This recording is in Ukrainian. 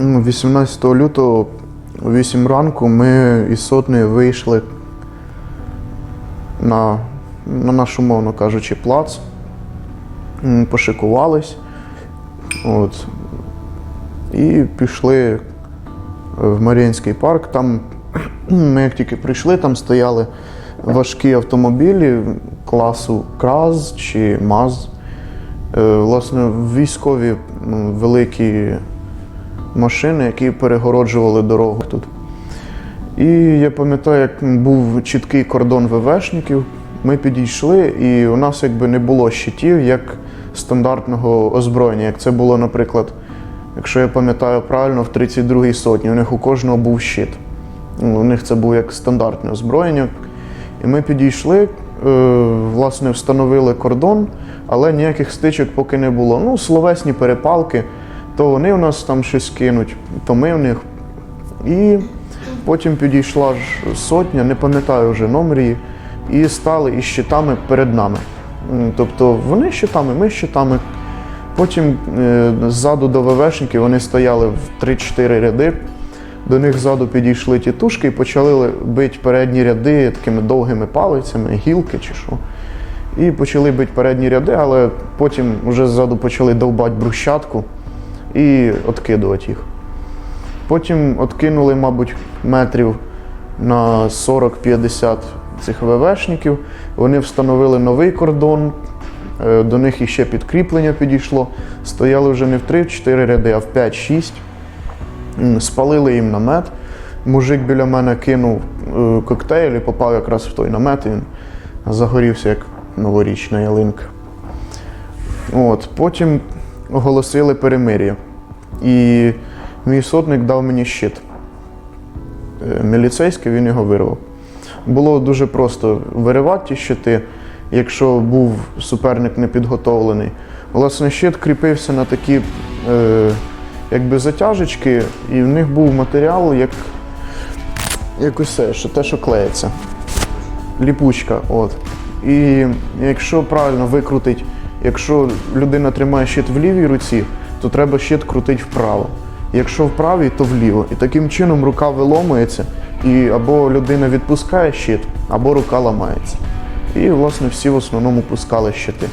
18 лютого о 8 ранку ми із сотнею вийшли на, на наш, умовно кажучи, плац, пошикувались. От, і пішли е, в Маріїнський парк. Там ми як тільки прийшли, там стояли важкі автомобілі класу КРАЗ чи МАЗ. Е, Власне, військові великі машини, які перегороджували дорогу тут. І я пам'ятаю, як був чіткий кордон ВВшників. Ми підійшли, і у нас якби не було щитів як стандартного озброєння. Як це було, наприклад, якщо я пам'ятаю правильно, в 32-й сотні. У них у кожного був щит. Ну, У них це був як стандартне озброєння. І ми підійшли, е, власне, встановили кордон, але ніяких стичок поки не було. Ну, словесні перепалки, то вони в нас там щось кинуть, то ми в них. І потім підійшла ж сотня, не пам'ятаю вже номер і стали із щитами перед нами. Тобто вони щитами, ми щитами. Потім е, ззаду до ВВшників вони стояли в 3-4 ряди. До них ззаду підійшли тітушки і почали бити передні ряди такими довгими палицями, гілки чи що. І почали бити передні ряди, але потім вже ззаду почали довбати брусчатку і откидувати їх. Потім откинули, мабуть, метрів на 40-50 цих ВВшників. Вони встановили новий кордон, е, до них іще підкріплення підійшло. Стояли вже не в 3-4 ряди, а в 5-6. Спалили їм намет. Мужик біля мене кинув е, коктейль і попав якраз в той намет. Він загорівся як новорічна ялинка. От, потім оголосили перемир'я. І мій сотник дав мені щит. Е, Міліцейський він його вирвав. Було дуже просто виривати ті щити, якщо був суперник не підготовлений. Власне, щит кріпився на такі е, якби затяжечки, і в них був матеріал, як, як усе, що те, що клеїться. Ліпучка. От. І якщо правильно викрутить, якщо людина тримає щит в лівій руці, то треба щит крутити вправо. Якщо в правій, то вліво. І таким чином рука виломується, і або людина відпускає щит, або рука ламається. І, власне, всі в основному пускали щити.